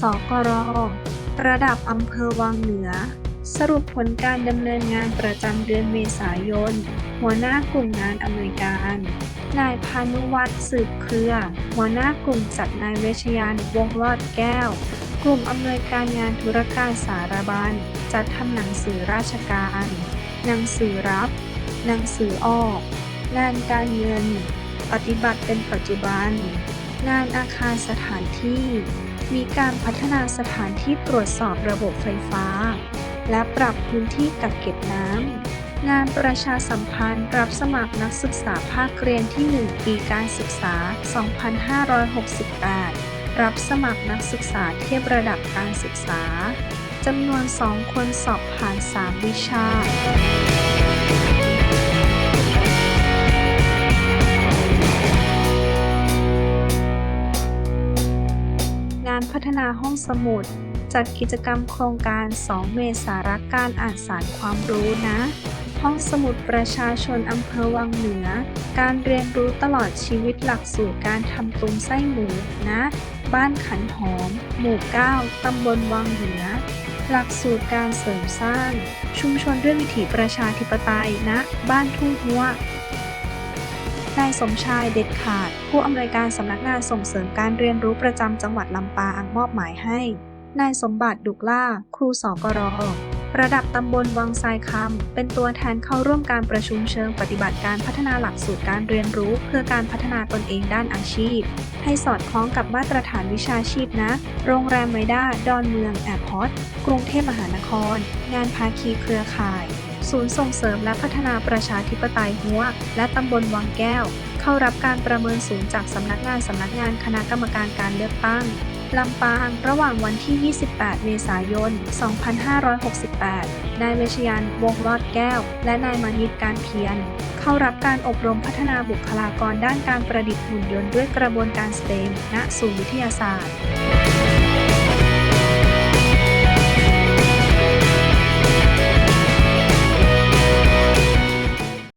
สกร ระดับอำเภอวังเหนือ สรุปผลการดำเนินงานประจำเดือนเมษายน หัวหน้ากลุ่มงานอำนวยการ นายพานุวัฒน์สืบเครือ หัวหน้ากลุ่มจัดนายเวชยานวงศรอดแก้ว กลุ่มอำนวยการงานธุรการสารบัญจัดทำหนังสือราชการ หนังสือรับ หนังสือออก งานการเงิน ปฏิบัติเป็นปัจจุบัน งานอาคารสถานที่ มีการพัฒนาสถานที่ตรวจสอบระบบไฟฟ้า และปรับพื้นที่กักเก็บน้ำ งานประชาสัมพันธ์รับสมัครนักศึกษาภาคเรียนที่ 1 ปีการศึกษา 2568 รับสมัครนักศึกษาเทียบระดับการศึกษาจำนวน 2 คนสอบผ่าน 3 วิชา งานพัฒนาห้องสมุด จัดกิจกรรมโครงการ 2 เมษารักการอ่านสารความรู้นะ ห้องสมุดประชาชนอำเภอวังเหนือ การเรียนรู้ตลอดชีวิตหลักสูตรการทำตุงไส้หมูนะ บ้านขันหอม หมู่ 9 ตำบลวังเหนือ หลักสูตรการเสริมสร้าง ชุมชนด้วยวิถีประชาธิปไตยนะ บ้านทุ่งหัว นายสมชายเด็ดขาด ผู้อำนวยการสำนักงานส่งเสริมการเรียนรู้ประจำจังหวัดลำปางมอบหมายให้ นายสมบัติดุกล่า ครูสกรอ ระดับตำบลวังทรายคำเป็นตัวแทนเข้าร่วมการประชุมเชิงปฏิบัติการพัฒนาหลักสูตรการเรียนรู้ เพื่อการพัฒนาตนเองด้านอาชีพ ให้สอดคล้องกับมาตรฐานวิชาชีพนะ โรงแรมไมด้า ดอนเมือง แอร์พอร์ต กรุงเทพมหานคร งานภาคีเครือข่าย ศูนย์ส่งเสริมและพัฒนาประชาธิปไตยหัว และตำบลวังแก้ว เข้ารับการประเมินสูงจากสำนักงานสำนักงานคณะกรรมการการเลือกตั้ง ลำปางระหว่างวันที่ 28 เมษายน 2568 นายเวชยัน วงศ์รอดแก้ว และนายมานิตการเพียร เข้ารับการอบรมพัฒนาบุคลากรด้านการประดิษฐ์หุ่นยนต์ด้วยกระบวนการสเตมณศูนย์วิทยาศาสตร์